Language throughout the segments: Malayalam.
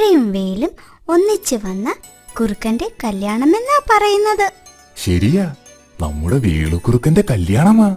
മഴയും വെയിലും ഒന്നിച്ചു വന്ന കുറുക്കന്റെ കല്യാണമെന്നാ പറയുന്നത്. ശരിയാ. നമ്മുടെ വേളുക്കുറുക്കന്റെ കല്യാണമാ.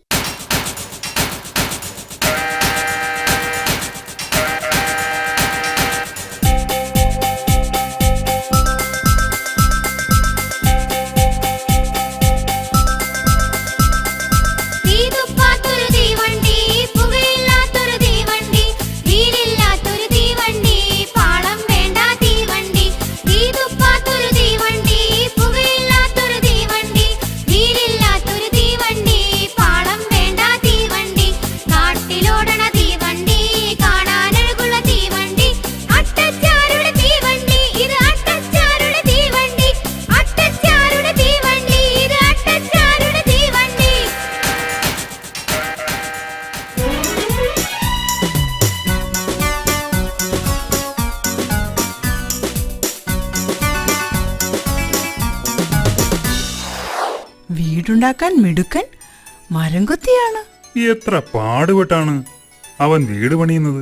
ഉണ്ടാക്കാൻ മിടുക്കൻ മരം എത്ര പാടുപെട്ടാണ് അവൻ വീട് പണിയുന്നത്?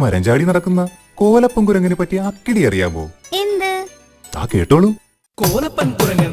മരം ചാടി നടക്കുന്ന കോലപ്പൻ പറ്റി അക്കിടി അറിയാമോ എന്ത്? ആ കേട്ടോളൂ. കോലപ്പൻ കുരങ്ങൻ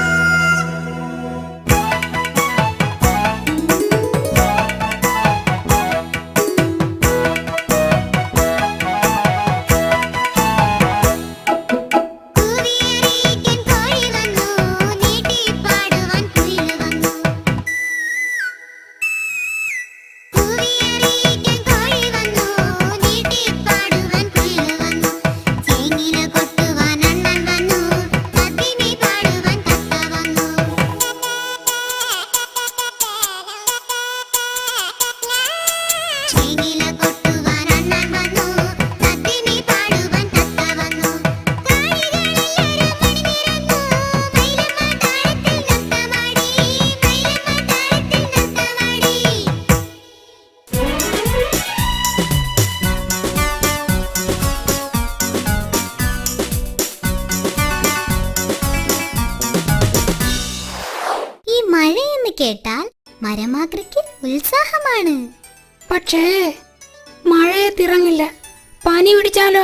പനി പിടിച്ചാലോ